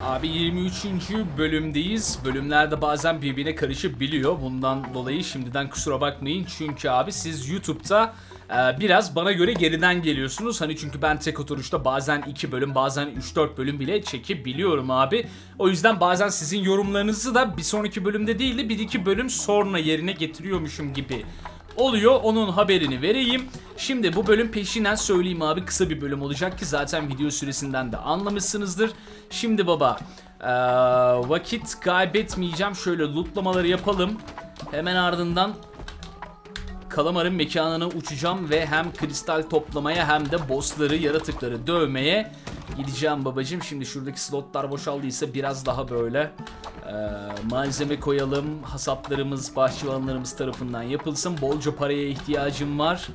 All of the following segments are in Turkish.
Abi 23. bölümdeyiz. Bölümlerde bazen birbirine karışabiliyor. Bundan dolayı şimdiden kusura bakmayın. Çünkü abi siz YouTube'da e, biraz bana göre geriden geliyorsunuz. Hani çünkü ben tek oturuşta bazen 2 bölüm bazen 3-4 bölüm bile çekebiliyorum abi. O yüzden bazen sizin yorumlarınızı da bir sonraki bölümde değil de 1-2 bölüm sonra yerine getiriyormuşum gibi oluyor. Onun haberini vereyim. Şimdi bu bölüm peşinden söyleyeyim abi kısa bir bölüm olacak ki zaten video süresinden de anlamışsınızdır. Şimdi baba eee, vakit kaybetmeyeceğim. Şöyle lootlamaları yapalım. Hemen ardından Kalamar'ın mekanına uçacağım ve hem kristal toplamaya hem de bossları, yaratıkları dövmeye gideceğim babacım. Şimdi şuradaki slotlar boşaldıysa biraz daha böyle e, malzeme koyalım. Hasatlarımız, bahçıvanlarımız tarafından yapılsın. Bolca paraya ihtiyacım var.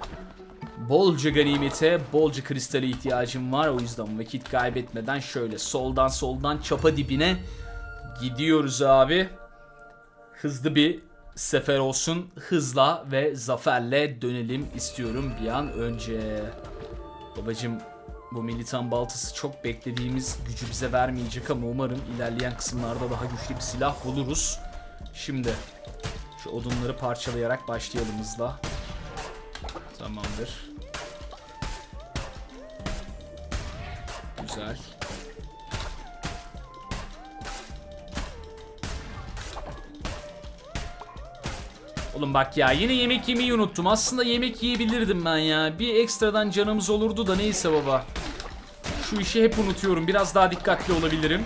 Bolca ganimete, bolca kristale ihtiyacım var. O yüzden vakit kaybetmeden şöyle soldan soldan çapa dibine gidiyoruz abi hızlı bir sefer olsun. Hızla ve zaferle dönelim istiyorum bir an önce. Babacım bu militan baltası çok beklediğimiz gücü bize vermeyecek ama umarım ilerleyen kısımlarda daha güçlü bir silah buluruz. Şimdi şu odunları parçalayarak başlayalım hızla. Tamamdır. Güzel. Oğlum bak ya yine yemek yemeyi unuttum. Aslında yemek yiyebilirdim ben ya. Bir ekstradan canımız olurdu da neyse baba. Şu işi hep unutuyorum. Biraz daha dikkatli olabilirim.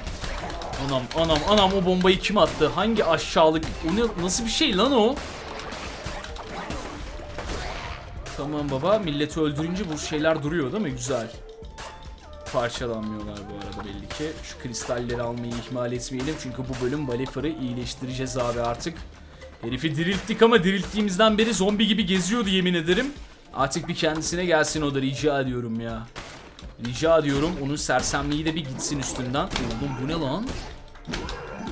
Anam anam anam o bombayı kim attı? Hangi aşağılık? O ne, nasıl bir şey lan o? Tamam baba milleti öldürünce bu şeyler duruyor değil mi? Güzel. Parçalanmıyorlar bu arada belli ki. Şu kristalleri almayı ihmal etmeyelim. Çünkü bu bölüm Valifer'ı iyileştireceğiz abi artık. Herifi dirilttik ama dirilttiğimizden beri zombi gibi geziyordu yemin ederim. Artık bir kendisine gelsin o da rica ediyorum ya. Rica ediyorum onun sersemliği de bir gitsin üstünden. Oğlum bu ne lan?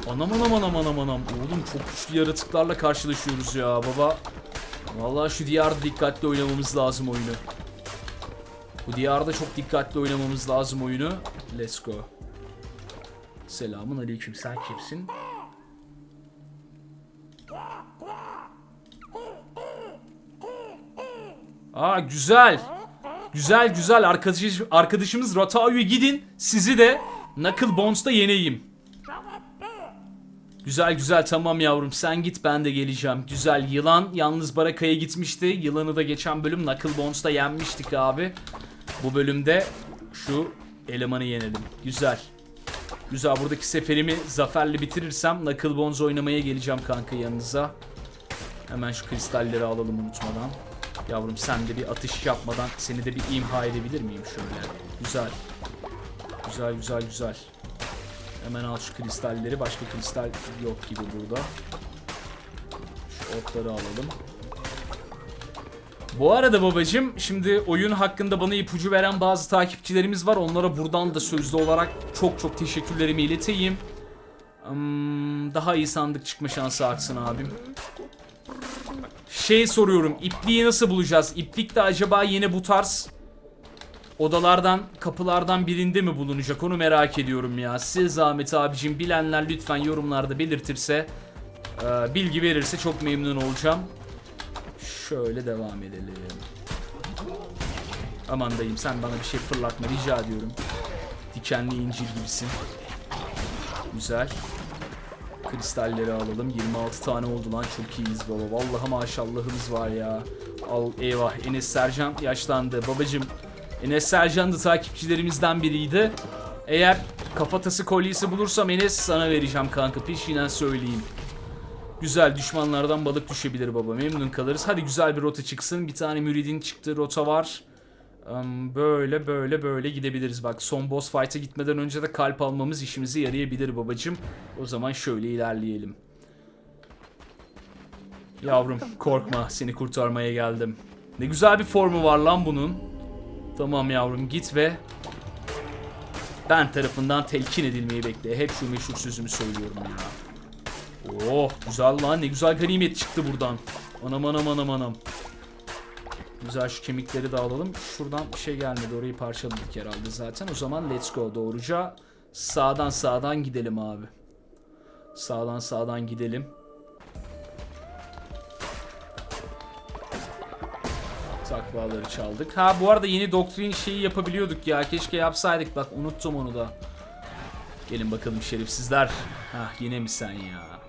Anam anam anam anam anam. Oğlum çok güçlü yaratıklarla karşılaşıyoruz ya baba. Vallahi şu diyarda dikkatli oynamamız lazım oyunu. Bu diyarda çok dikkatli oynamamız lazım oyunu. Let's go. Selamun aleyküm sen kimsin? Aa güzel. Güzel güzel arkadaş, arkadaşımız Ratao'ya gidin. Sizi de Knuckle Bones'ta yeneyim. Güzel güzel tamam yavrum sen git ben de geleceğim. Güzel yılan yalnız Baraka'ya gitmişti. Yılanı da geçen bölüm Knuckle Bones'ta yenmiştik abi. Bu bölümde şu elemanı yenelim. Güzel. Güzel buradaki seferimi zaferle bitirirsem Knuckle Bones oynamaya geleceğim kanka yanınıza. Hemen şu kristalleri alalım unutmadan. Yavrum sen de bir atış yapmadan seni de bir imha edebilir miyim şöyle? Güzel. Güzel güzel güzel. Hemen al şu kristalleri. Başka kristal yok gibi burada. Şu otları alalım. Bu arada babacım şimdi oyun hakkında bana ipucu veren bazı takipçilerimiz var. Onlara buradan da sözlü olarak çok çok teşekkürlerimi ileteyim. Hmm, daha iyi sandık çıkma şansı aksın abim. Şey soruyorum ipliği nasıl bulacağız? İplik de acaba yine bu tarz odalardan kapılardan birinde mi bulunacak onu merak ediyorum ya. Size zahmet abicim bilenler lütfen yorumlarda belirtirse e, bilgi verirse çok memnun olacağım. Şöyle devam edelim. Aman dayım sen bana bir şey fırlatma rica ediyorum. Dikenli incir gibisin. Güzel. Kristalleri alalım. 26 tane oldu lan çok iyiyiz baba. Vallahi maşallahımız var ya. Al eyvah Enes Sercan yaşlandı. Babacım Enes Sercan da takipçilerimizden biriydi. Eğer kafatası kolyesi bulursam Enes sana vereceğim kanka. Peşinden söyleyeyim. Güzel düşmanlardan balık düşebilir baba. Memnun kalırız. Hadi güzel bir rota çıksın. Bir tane müridin çıktığı rota var. Böyle böyle böyle gidebiliriz. Bak son boss fight'a gitmeden önce de kalp almamız işimize yarayabilir babacım. O zaman şöyle ilerleyelim. Yavrum korkma seni kurtarmaya geldim. Ne güzel bir formu var lan bunun. Tamam yavrum git ve ben tarafından telkin edilmeyi bekle. Hep şu meşhur sözümü söylüyorum ya. Oh güzel lan ne güzel ganimet çıktı buradan. Anam anam anam anam. Güzel şu kemikleri de alalım. Şuradan bir şey gelmedi orayı parçaladık herhalde zaten. O zaman let's go doğruca Sağdan sağdan gidelim abi. Sağdan sağdan gidelim. Takvaları çaldık. Ha bu arada yeni doktrin şeyi yapabiliyorduk ya. Keşke yapsaydık bak unuttum onu da. Gelin bakalım şerifsizler. Ha yine mi sen ya?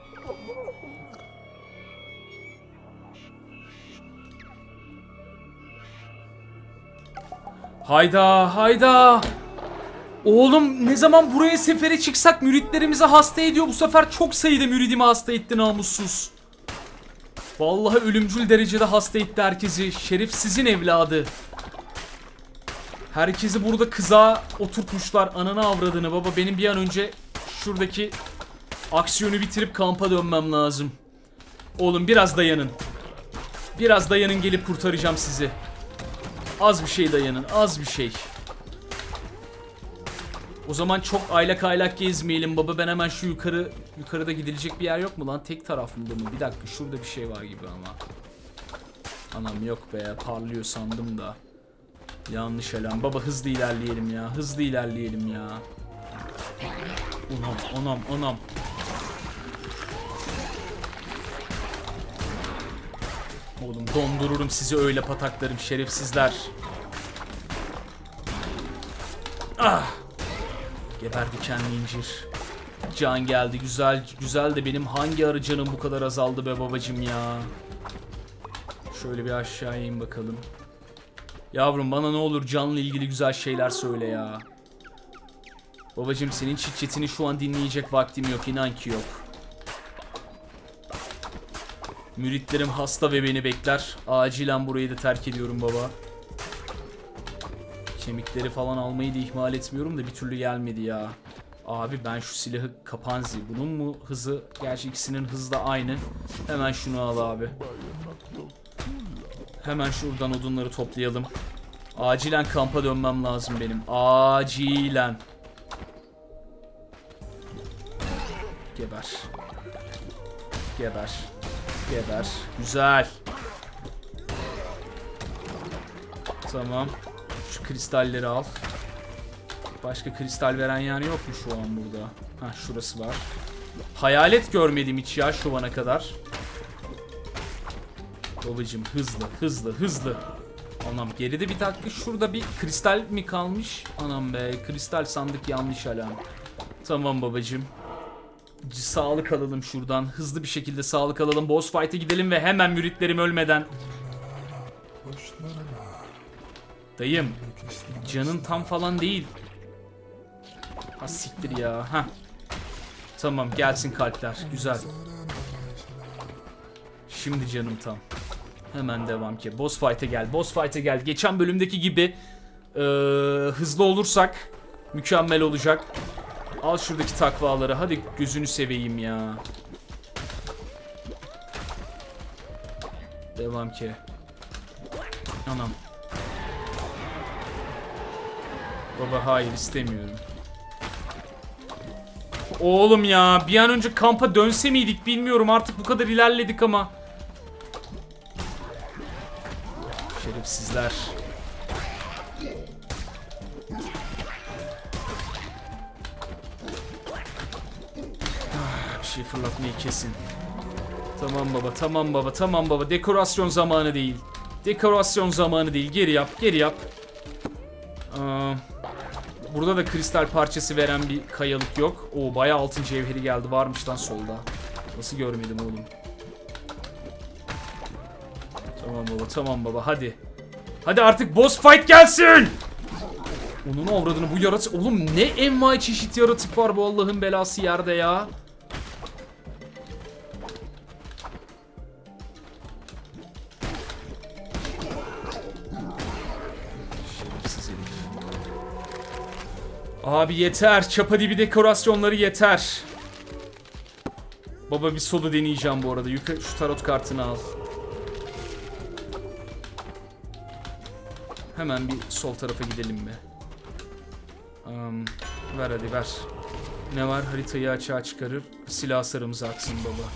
Hayda hayda. Oğlum ne zaman buraya sefere çıksak müritlerimizi hasta ediyor. Bu sefer çok sayıda müridimi hasta etti namussuz. Vallahi ölümcül derecede hasta etti herkesi. Şerif sizin evladı. Herkesi burada kıza oturtmuşlar. Ananı avradını baba. Benim bir an önce şuradaki aksiyonu bitirip kampa dönmem lazım. Oğlum biraz dayanın. Biraz dayanın gelip kurtaracağım sizi. Az bir şey dayanın. Az bir şey. O zaman çok aylak aylak gezmeyelim baba. Ben hemen şu yukarı yukarıda gidilecek bir yer yok mu lan? Tek tarafında mı? Bir dakika şurada bir şey var gibi ama. Anam yok be parlıyor sandım da. Yanlış alarm. Baba hızlı ilerleyelim ya. Hızlı ilerleyelim ya. Anam anam anam. Oğlum dondururum sizi öyle pataklarım şerefsizler. Ah! Geberdi kendi incir. Can geldi güzel güzel de benim hangi ara canım bu kadar azaldı be babacım ya. Şöyle bir aşağı in bakalım. Yavrum bana ne olur canla ilgili güzel şeyler söyle ya. Babacım senin çit şu an dinleyecek vaktim yok inan ki yok. Müritlerim hasta ve beni bekler. Acilen burayı da terk ediyorum baba. Kemikleri falan almayı da ihmal etmiyorum da bir türlü gelmedi ya. Abi ben şu silahı kapanzi. Bunun mu hızı? Gerçi ikisinin hızı da aynı. Hemen şunu al abi. Hemen şuradan odunları toplayalım. Acilen kampa dönmem lazım benim. Acilen. Geber. Geber. Geber. Güzel. Tamam. Şu kristalleri al. Başka kristal veren yer yok mu şu an burada? Ha şurası var. Hayalet görmedim hiç ya şu ana kadar. Babacım hızlı hızlı hızlı. Anam geride bir dakika şurada bir kristal mi kalmış? Anam be kristal sandık yanlış alarm. Tamam babacım. Sağlık alalım şuradan. Hızlı bir şekilde sağlık alalım. Boss fight'e gidelim ve hemen müritlerim ölmeden. Dayım. Canın tam falan değil. Ha siktir ya. Ha. Tamam gelsin kalpler. Güzel. Şimdi canım tam. Hemen devam ki. Boss fight'e gel. Boss fight'e gel. Geçen bölümdeki gibi eee, hızlı olursak mükemmel olacak. Al şuradaki takvaları. Hadi gözünü seveyim ya. Devam ki. Anam. Baba hayır istemiyorum. Oğlum ya bir an önce kampa dönse miydik bilmiyorum artık bu kadar ilerledik ama. Şerefsizler. Fırlatmayı kesin. Tamam baba, tamam baba, tamam baba. Dekorasyon zamanı değil. Dekorasyon zamanı değil. Geri yap, geri yap. Aa, burada da kristal parçası veren bir kayalık yok. Oo bayağı altın cevheri geldi. Varmış lan solda. Nasıl görmedim oğlum. Tamam baba, tamam baba. Hadi. Hadi artık boss fight gelsin. Onun avradını bu yaratık... Oğlum ne envai çeşit yaratık var bu Allah'ın belası yerde ya. Abi yeter. Çapa dibi dekorasyonları yeter. Baba bir solu deneyeceğim bu arada. Yukarı şu tarot kartını al. Hemen bir sol tarafa gidelim mi? Um, ver hadi ver. Ne var? Haritayı açığa çıkarır. Silah sarımızı aksın baba.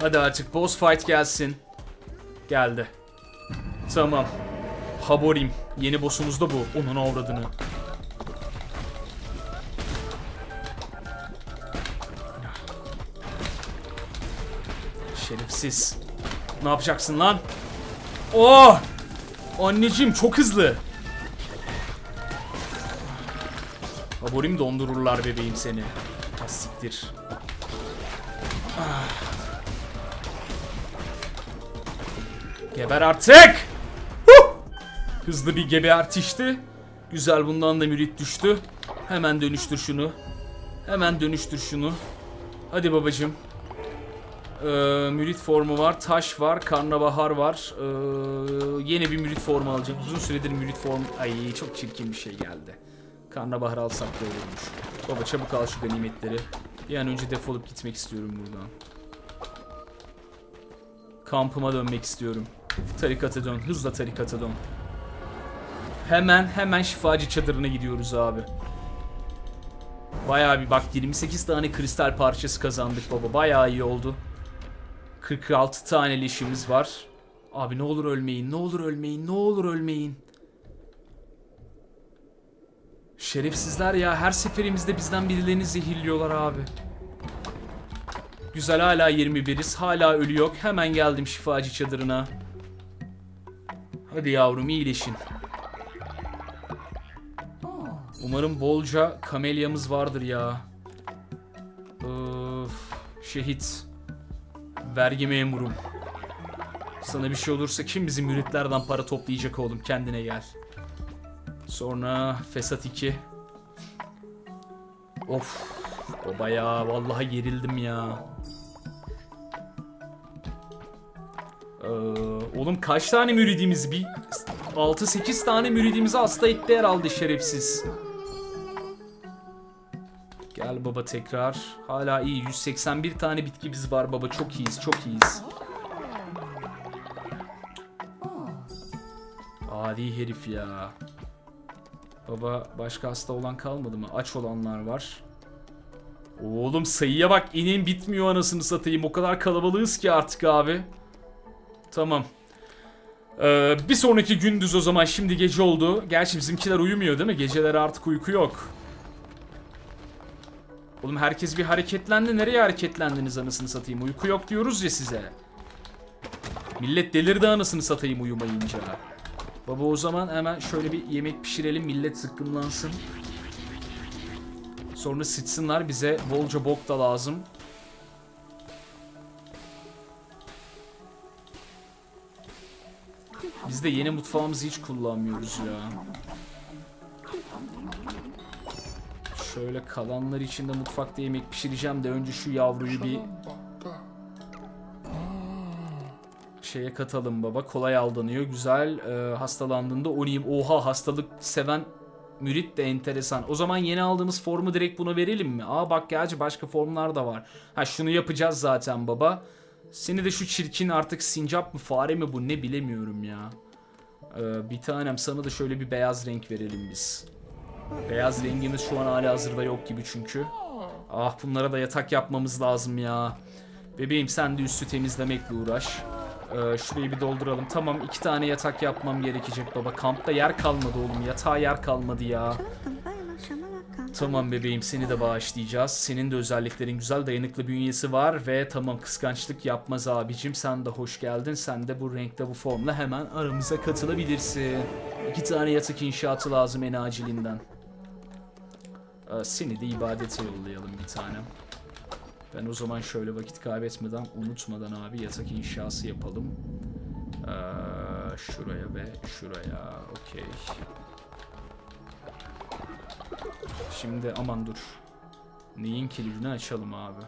Hadi artık boss fight gelsin. Geldi. Tamam. Haborim. Yeni boss'umuz da bu. Onun avradını. Şerefsiz. Ne yapacaksın lan? Oh! Anneciğim çok hızlı. Haborim dondururlar bebeğim seni. Ha, siktir. Ah. Geber artık! Hızlı bir gebertişti. Güzel bundan da mürit düştü. Hemen dönüştür şunu. Hemen dönüştür şunu. Hadi babacım. Ee, mürit formu var, taş var, karnabahar var. Ee, yeni bir mürit formu alacak. Uzun süredir mürit form... Ay çok çirkin bir şey geldi. Karnabahar alsak da olurmuş. Baba çabuk al şu ganimetleri. Bir an önce defolup gitmek istiyorum buradan. Kampıma dönmek istiyorum. Tarikata dön. Hızla tarikata dön. Hemen hemen şifacı çadırına gidiyoruz abi. Bayağı bir bak 28 tane kristal parçası kazandık baba. Bayağı iyi oldu. 46 tane leşimiz var. Abi ne olur ölmeyin, ne olur ölmeyin, ne olur ölmeyin. Şerefsizler ya her seferimizde bizden birilerini zehirliyorlar abi. Güzel hala 21'iz. Hala ölü yok. Hemen geldim şifacı çadırına. Hadi yavrum iyileşin. Umarım bolca kamelyamız vardır ya. Öf, şehit. Vergi memurum. Sana bir şey olursa kim bizim müritlerden para toplayacak oğlum kendine gel. Sonra Fesat 2. Of. Baba ya vallahi gerildim ya. Ee, oğlum kaç tane müridimiz bir 6-8 tane müridimizi hasta etti herhalde şerefsiz. Gel baba tekrar. Hala iyi. 181 tane bitkimiz var baba. Çok iyiyiz. Çok iyiyiz. Adi herif ya. Baba başka hasta olan kalmadı mı? Aç olanlar var. Oğlum sayıya bak. inin bitmiyor anasını satayım. O kadar kalabalığız ki artık abi. Tamam. Ee, bir sonraki gündüz o zaman. Şimdi gece oldu. Gerçi bizimkiler uyumuyor değil mi? Geceleri artık uyku yok. Oğlum herkes bir hareketlendi. Nereye hareketlendiniz anasını satayım? Uyku yok diyoruz ya size. Millet delirdi anasını satayım uyumayınca. Baba o zaman hemen şöyle bir yemek pişirelim. Millet zıkkımlansın. Sonra sıçsınlar. Bize bolca bok da lazım. Biz de yeni mutfağımızı hiç kullanmıyoruz ya. Şöyle kalanlar için de mutfakta yemek pişireceğim de önce şu yavruyu bir şeye katalım baba. Kolay aldanıyor. Güzel. Ee, hastalandığında onayım. Oha hastalık seven mürit de enteresan. O zaman yeni aldığımız formu direkt buna verelim mi? Aa bak gerçi başka formlar da var. Ha şunu yapacağız zaten baba. Seni de şu çirkin artık sincap mı fare mi bu ne bilemiyorum ya. Ee, bir tanem sana da şöyle bir beyaz renk verelim biz. Beyaz rengimiz şu an hala hazırda yok gibi çünkü. Ah bunlara da yatak yapmamız lazım ya. Bebeğim sen de üstü temizlemekle uğraş. Ee, şurayı bir dolduralım. Tamam iki tane yatak yapmam gerekecek baba. Kampta yer kalmadı oğlum. Yatağa yer kalmadı ya. Tamam bebeğim seni de bağışlayacağız. Senin de özelliklerin güzel dayanıklı bünyesi var ve tamam kıskançlık yapmaz abicim. Sen de hoş geldin. Sen de bu renkte bu formla hemen aramıza katılabilirsin. İki tane yatak inşaatı lazım en acilinden. Ee, seni de ibadete yollayalım bir tanem. Ben o zaman şöyle vakit kaybetmeden, unutmadan abi yatak inşası yapalım. Ee, şuraya ve şuraya. Okey. Şimdi aman dur. Neyin kilidini açalım abi.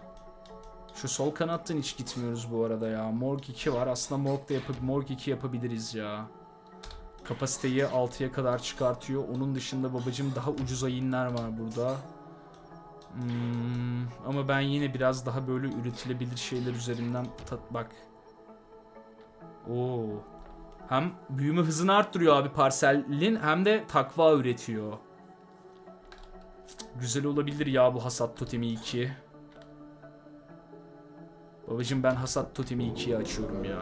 Şu sol kanattan hiç gitmiyoruz bu arada ya. Morg 2 var. Aslında Morg da yapıp Morg 2 yapabiliriz ya. Kapasiteyi 6'ya kadar çıkartıyor. Onun dışında babacım daha ucuz ayinler var burada. Hmm, ama ben yine biraz daha böyle üretilebilir şeyler üzerinden tat bak. Oo. Hem büyüme hızını arttırıyor abi parselin hem de takva üretiyor. Güzel olabilir ya bu hasat totemi 2. Babacım ben hasat totemi 2'yi açıyorum ya.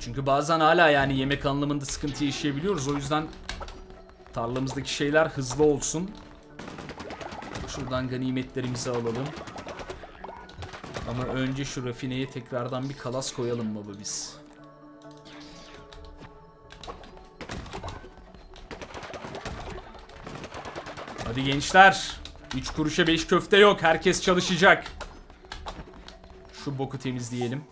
Çünkü bazen hala yani yemek anlamında sıkıntı yaşayabiliyoruz. O yüzden tarlamızdaki şeyler hızlı olsun. Şuradan ganimetlerimizi alalım. Ama önce şu rafineye tekrardan bir kalas koyalım baba biz. Hadi gençler. 3 kuruşa 5 köfte yok. Herkes çalışacak. Şu boku temizleyelim.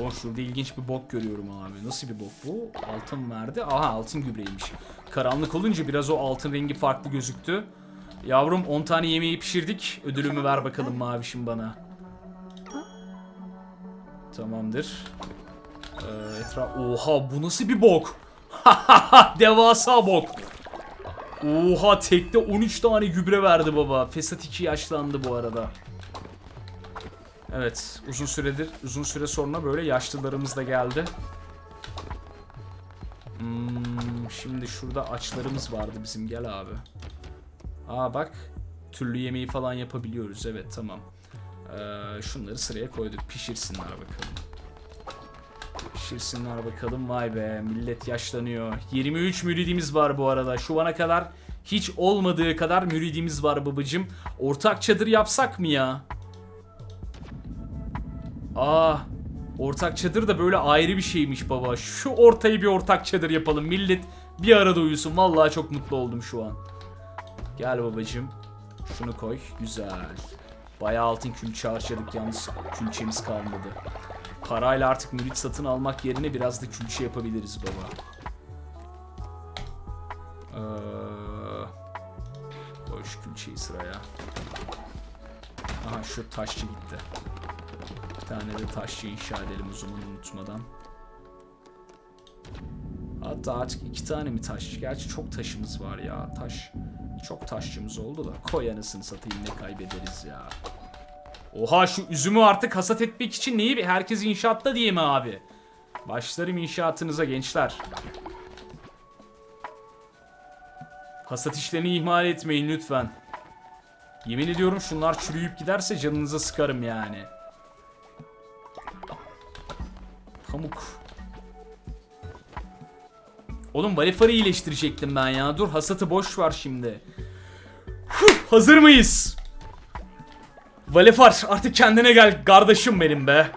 Oh şurada ilginç bir bok görüyorum abi. Nasıl bir bok bu? Altın verdi. Aha altın gübreymiş. Karanlık olunca biraz o altın rengi farklı gözüktü. Yavrum 10 tane yemeği pişirdik. Ödülümü ver bakalım mavişim bana. Tamamdır. Ee, etraf... Oha bu nasıl bir bok? Devasa bok. Oha tekte 13 tane gübre verdi baba. Fesat 2 yaşlandı bu arada. Evet uzun süredir uzun süre sonra böyle yaşlılarımız da geldi. Hmm, şimdi şurada açlarımız vardı bizim gel abi. Aa bak türlü yemeği falan yapabiliyoruz evet tamam. Ee, şunları sıraya koyduk pişirsinler bakalım. Pişirsinler bakalım vay be millet yaşlanıyor. 23 müridimiz var bu arada şu ana kadar hiç olmadığı kadar müridimiz var babacım. Ortak çadır yapsak mı ya? Aa, ortak çadır da böyle ayrı bir şeymiş baba. Şu ortayı bir ortak çadır yapalım. Millet bir arada uyusun. Vallahi çok mutlu oldum şu an. Gel babacım. Şunu koy. Güzel. Bayağı altın külçe harcadık yalnız külçemiz kalmadı. Parayla artık mürit satın almak yerine biraz da külçe yapabiliriz baba. Ee, koy şu külçeyi sıraya. Aha şu taşçı gitti. Tane de taşçı inşa edelim o zaman unutmadan. Hatta artık iki tane mi taş? Gerçi çok taşımız var ya. Taş. Çok taşçımız oldu da. Koy anasını satayım ne kaybederiz ya. Oha şu üzümü artık hasat etmek için neyi? Herkes inşaatta diye mi abi? Başlarım inşaatınıza gençler. Hasat işlerini ihmal etmeyin lütfen. Yemin ediyorum şunlar çürüyüp giderse canınıza sıkarım yani. Pamuk. Oğlum Valifar'ı iyileştirecektim ben ya. Dur hasatı boş var şimdi. Huh, hazır mıyız? Valifar artık kendine gel kardeşim benim be.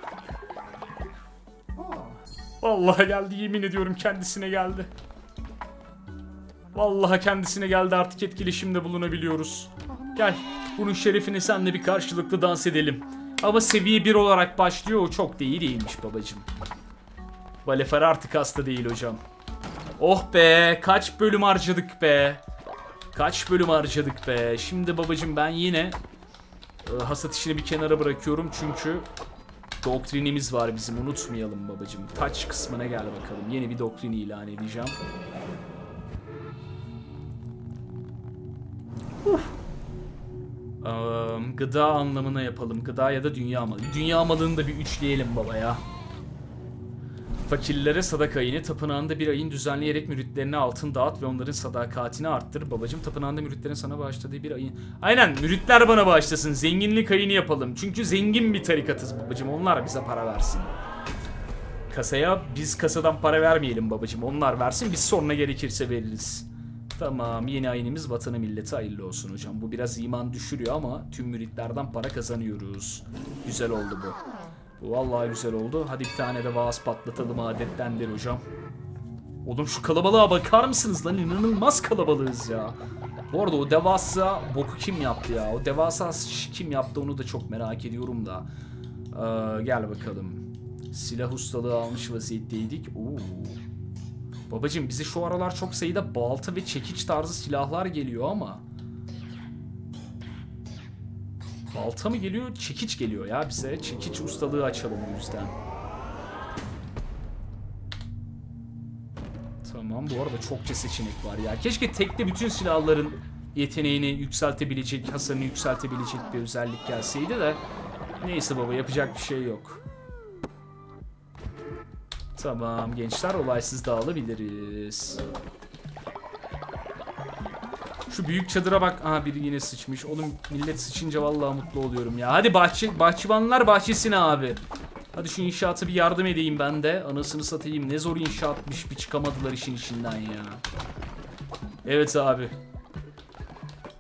Vallahi geldi yemin ediyorum kendisine geldi. Vallahi kendisine geldi artık etkileşimde bulunabiliyoruz. Gel bunun şerefine senle bir karşılıklı dans edelim. Ama seviye 1 olarak başlıyor o çok da iyi değilmiş babacım. Valifer artık hasta değil hocam. Oh be kaç bölüm harcadık be. Kaç bölüm harcadık be. Şimdi babacım ben yine e, hasat işini bir kenara bırakıyorum çünkü doktrinimiz var bizim unutmayalım babacım. Taç kısmına gel bakalım. Yeni bir doktrin ilan edeceğim. Eee, gıda anlamına yapalım. Gıda ya da dünya malı. Dünya malını da bir üçleyelim baba ya. Fakirlere sadaka ayini tapınağında bir ayın düzenleyerek müritlerine altın dağıt ve onların sadakatini arttır. Babacım tapınağında müritlerin sana bağışladığı bir ayın... Aynen müritler bana bağışlasın. Zenginlik ayını yapalım. Çünkü zengin bir tarikatız babacım. Onlar bize para versin. Kasaya biz kasadan para vermeyelim babacım. Onlar versin biz sonra gerekirse veririz. Tamam yeni ayinimiz vatanı milleti hayırlı olsun hocam. Bu biraz iman düşürüyor ama tüm müritlerden para kazanıyoruz. Güzel oldu bu. Vallahi güzel oldu. Hadi bir tane de vaaz patlatalım adettendir hocam. Oğlum şu kalabalığa bakar mısınız lan? İnanılmaz kalabalığız ya. Bu arada o devasa boku kim yaptı ya? O devasa kim yaptı onu da çok merak ediyorum da. Ee, gel bakalım. Silah ustalığı almış vaziyetteydik. Oo. Babacım bize şu aralar çok sayıda balta ve çekiç tarzı silahlar geliyor ama. Balta mı geliyor? Çekiç geliyor ya bize. Çekiç ustalığı açalım o yüzden. Tamam bu arada çokça seçenek var ya. Keşke tekte bütün silahların yeteneğini yükseltebilecek, hasarını yükseltebilecek bir özellik gelseydi de. Neyse baba yapacak bir şey yok. Tamam gençler olaysız dağılabiliriz. Şu büyük çadıra bak. Aha biri yine sıçmış. Oğlum millet sıçınca vallahi mutlu oluyorum ya. Hadi bahçe bahçıvanlar bahçesine abi. Hadi şu inşaata bir yardım edeyim ben de. Anasını satayım. Ne zor inşaatmış. Bir çıkamadılar işin içinden ya. Evet abi.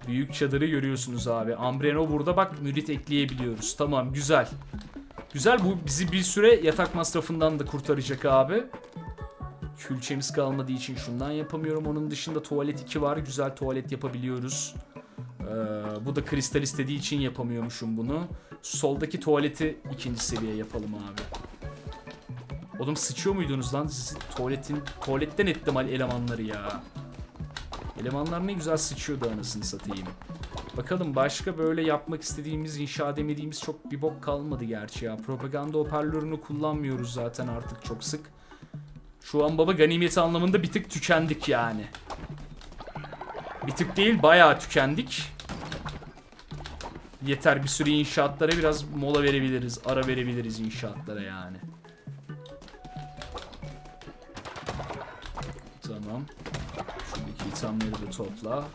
Büyük çadırı görüyorsunuz abi. Ambreno burada bak mürit ekleyebiliyoruz. Tamam güzel. Güzel bu bizi bir süre yatak masrafından da kurtaracak abi. Külçemiz kalmadığı için şundan yapamıyorum. Onun dışında tuvalet 2 var. Güzel tuvalet yapabiliyoruz. Ee, bu da kristal istediği için yapamıyormuşum bunu. Soldaki tuvaleti ikinci seviye yapalım abi. Oğlum sıçıyor muydunuz lan? Sizi tuvaletin tuvaletten ettim elemanları ya. Elemanlar ne güzel sıçıyordu anasını satayım. Bakalım başka böyle yapmak istediğimiz, inşa edemediğimiz çok bir bok kalmadı gerçi ya. Propaganda hoparlörünü kullanmıyoruz zaten artık çok sık. Şu an baba ganimet anlamında bir tık tükendik yani. Bir tık değil bayağı tükendik. Yeter bir süre inşaatlara biraz mola verebiliriz. Ara verebiliriz inşaatlara yani. Tamam. Şuradaki itemleri de topla.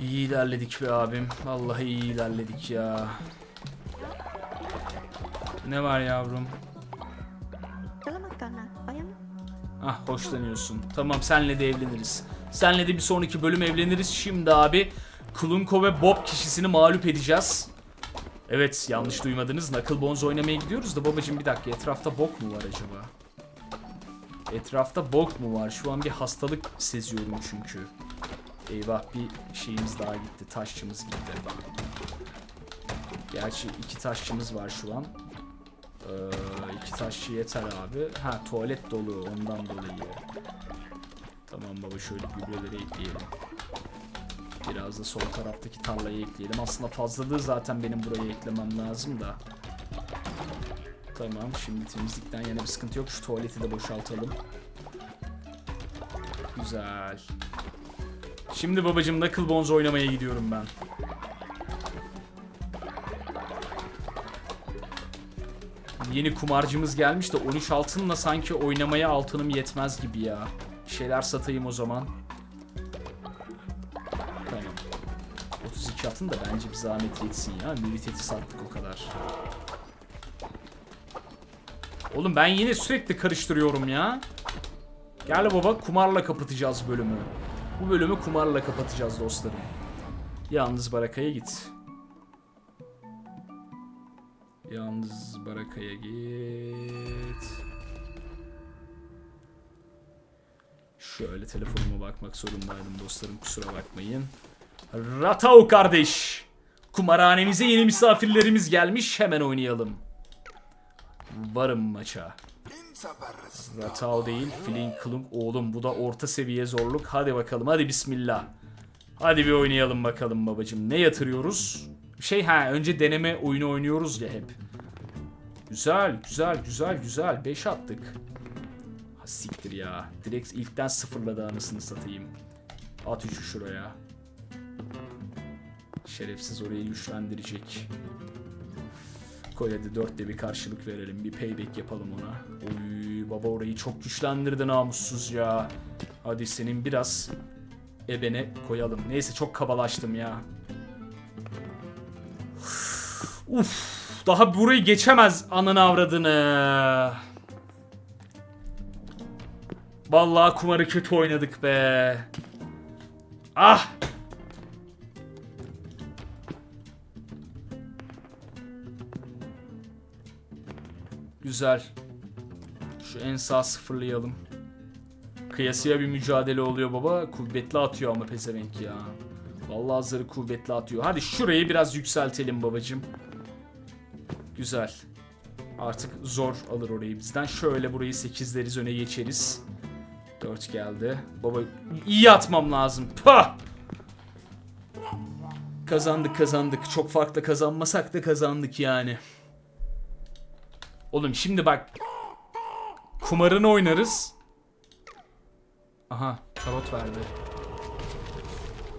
İyi ilerledik be abim. Vallahi iyi ilerledik ya. Ne var yavrum? Ah hoşlanıyorsun. Tamam senle de evleniriz. Senle de bir sonraki bölüm evleniriz. Şimdi abi Klunko ve Bob kişisini mağlup edeceğiz. Evet yanlış duymadınız. Knuckle Bones oynamaya gidiyoruz da babacım bir dakika etrafta bok mu var acaba? Etrafta bok mu var? Şu an bir hastalık seziyorum çünkü. Eyvah bir şeyimiz daha gitti. Taşçımız gitti. Gerçi iki taşçımız var şu an. Ee, iki taşçı yeter abi. Ha tuvalet dolu ondan dolayı. Tamam baba şöyle gübreleri ekleyelim. Biraz da sol taraftaki tarlayı ekleyelim. Aslında fazlalığı zaten benim buraya eklemem lazım da. Tamam şimdi temizlikten yana bir sıkıntı yok. Şu tuvaleti de boşaltalım. Güzel. Şimdi babacım Knuckle Bones oynamaya gidiyorum ben. Yeni kumarcımız gelmiş de 13 altınla sanki oynamaya altınım yetmez gibi ya. Şeyler satayım o zaman. Tamam. 32 altın da bence bir zahmet yetsin ya. Militeti sattık o kadar. Oğlum ben yine sürekli karıştırıyorum ya. Gel baba kumarla kapatacağız bölümü. Bu bölümü kumarla kapatacağız dostlarım. Yalnız Baraka'ya git. Yalnız Baraka'ya git. Şöyle telefonuma bakmak zorundaydım dostlarım kusura bakmayın. Ratao kardeş. Kumarhanemize yeni misafirlerimiz gelmiş hemen oynayalım. Varım maça. Ratao değil Flink Klunk oğlum bu da orta seviye zorluk. Hadi bakalım hadi bismillah. Hadi bir oynayalım bakalım babacım. Ne yatırıyoruz? Şey ha önce deneme oyunu oynuyoruz ya hep. Güzel güzel güzel güzel. 5 attık. Ha siktir ya. Direkt ilkten sıfırladı anasını satayım. At 3'ü şuraya. Şerefsiz orayı güçlendirecek. Koy hadi 4'te bir karşılık verelim. Bir payback yapalım ona. Oy baba orayı çok güçlendirdi namussuz ya. Hadi senin biraz ebene koyalım. Neyse çok kabalaştım ya. Uf, daha burayı geçemez ananı avradını. Vallahi kumarı kötü oynadık be. Ah! Güzel. Şu en sağ sıfırlayalım. Kıyasıya bir mücadele oluyor baba. Kuvvetli atıyor ama pezevenk ya. Vallahi zarı kuvvetli atıyor. Hadi şurayı biraz yükseltelim babacım. Güzel. Artık zor alır orayı bizden. Şöyle burayı 8'leriz öne geçeriz. 4 geldi. Baba iyi atmam lazım. Pah! Kazandık kazandık. Çok farklı kazanmasak da kazandık yani. Oğlum şimdi bak. Kumarını oynarız. Aha tarot verdi.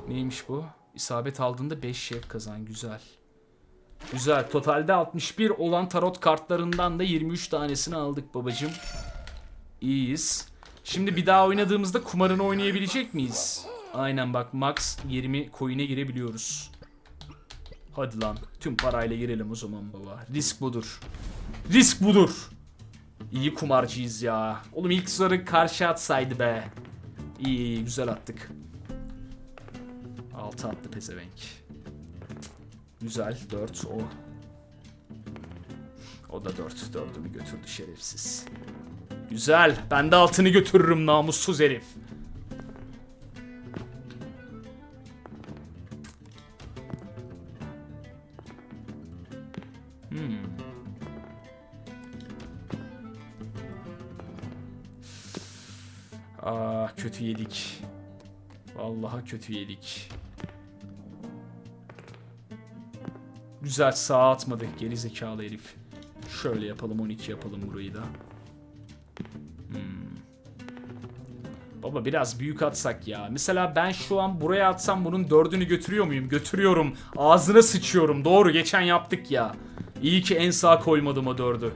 Neymiş bu? İsabet aldığında 5 şef kazan. Güzel. Güzel. Totalde 61 olan tarot kartlarından da 23 tanesini aldık babacım. İyiyiz. Şimdi bir daha oynadığımızda kumarını oynayabilecek miyiz? Aynen bak max 20 coin'e girebiliyoruz. Hadi lan. Tüm parayla girelim o zaman baba. Risk budur. Risk budur. İyi kumarcıyız ya. Oğlum ilk zarı karşı atsaydı be. İyi iyi güzel attık. 6 attı pezevenk. Güzel 4 o. O da 4. 4'ünü götürdü şerefsiz. Güzel. Ben de altını götürürüm namussuz herif. Hmm. Aa kötü yedik. Vallahi kötü yedik. Güzel sağa atmadık geri zekalı herif. Şöyle yapalım 12 yapalım burayı da. Hmm. Baba biraz büyük atsak ya. Mesela ben şu an buraya atsam bunun dördünü götürüyor muyum? Götürüyorum. Ağzına sıçıyorum. Doğru geçen yaptık ya. İyi ki en sağ koymadım o dördü.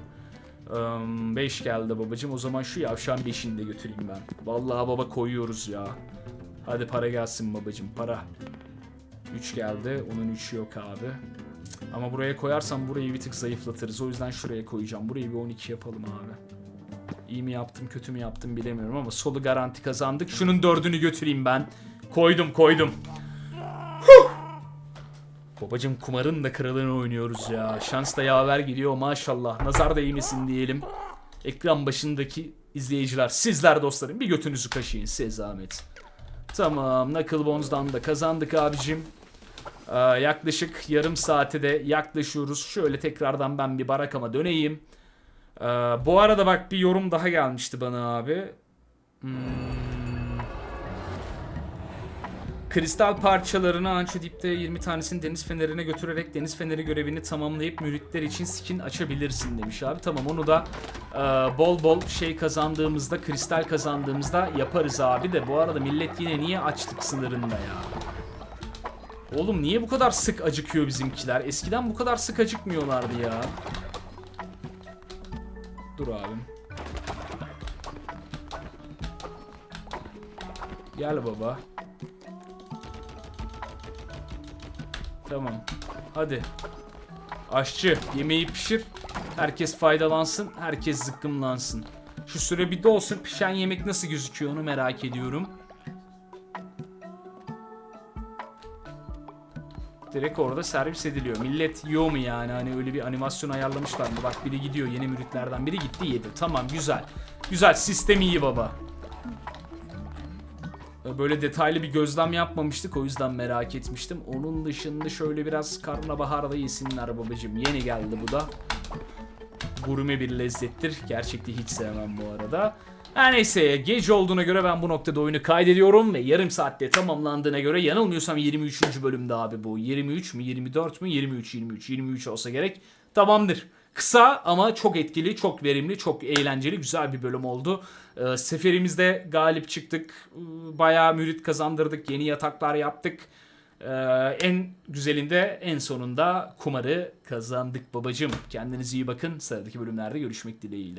5 geldi babacım. O zaman şu yavşan 5'ini de götüreyim ben. Vallahi baba koyuyoruz ya. Hadi para gelsin babacım para. 3 geldi. Onun 3'ü yok abi. Ama buraya koyarsam burayı bir tık zayıflatırız. O yüzden şuraya koyacağım. Burayı bir 12 yapalım abi. İyi mi yaptım kötü mü yaptım bilemiyorum ama solu garanti kazandık. Şunun dördünü götüreyim ben. Koydum koydum. Huh! Babacım kumarın da kralını oynuyoruz ya. Şans da yaver gidiyor maşallah. Nazar değmesin diyelim. Ekran başındaki izleyiciler, sizler dostlarım bir götünüzü kaşıyın size zahmet. Tamam, Knuckle Bones'dan da kazandık abicim. Ee, yaklaşık yarım saate de yaklaşıyoruz. Şöyle tekrardan ben bir barakama döneyim. Ee, bu arada bak bir yorum daha gelmişti bana abi. Hmm. Kristal parçalarını Ançodip'te 20 tanesini deniz fenerine götürerek deniz feneri görevini tamamlayıp müritler için skin açabilirsin demiş abi. Tamam onu da e, bol bol şey kazandığımızda, kristal kazandığımızda yaparız abi de. Bu arada millet yine niye açlık sınırında ya? Oğlum niye bu kadar sık acıkıyor bizimkiler? Eskiden bu kadar sık acıkmıyorlardı ya. Dur abim. Gel baba. Tamam. Hadi. Aşçı yemeği pişir. Herkes faydalansın. Herkes zıkkımlansın. Şu süre bir dolsun. Pişen yemek nasıl gözüküyor onu merak ediyorum. Direkt orada servis ediliyor. Millet yiyor mu yani? Hani öyle bir animasyon ayarlamışlar mı? Bak biri gidiyor. Yeni müritlerden biri gitti yedi. Tamam güzel. Güzel. Sistem iyi baba. Böyle detaylı bir gözlem yapmamıştık o yüzden merak etmiştim. Onun dışında şöyle biraz karnabaharda yesinler babacım. Yeni geldi bu da. Gurme bir lezzettir. Gerçekte hiç sevmem bu arada. Her neyse gece olduğuna göre ben bu noktada oyunu kaydediyorum ve yarım saatte tamamlandığına göre yanılmıyorsam 23. bölümde abi bu. 23 mü 24 mü 23 23 23 olsa gerek. Tamamdır. Kısa ama çok etkili, çok verimli, çok eğlenceli, güzel bir bölüm oldu. Ee, seferimizde galip çıktık. Ee, Bayağı mürit kazandırdık, yeni yataklar yaptık. Ee, en güzelinde en sonunda kumarı kazandık babacım. Kendinize iyi bakın. Sıradaki bölümlerde görüşmek dileğiyle.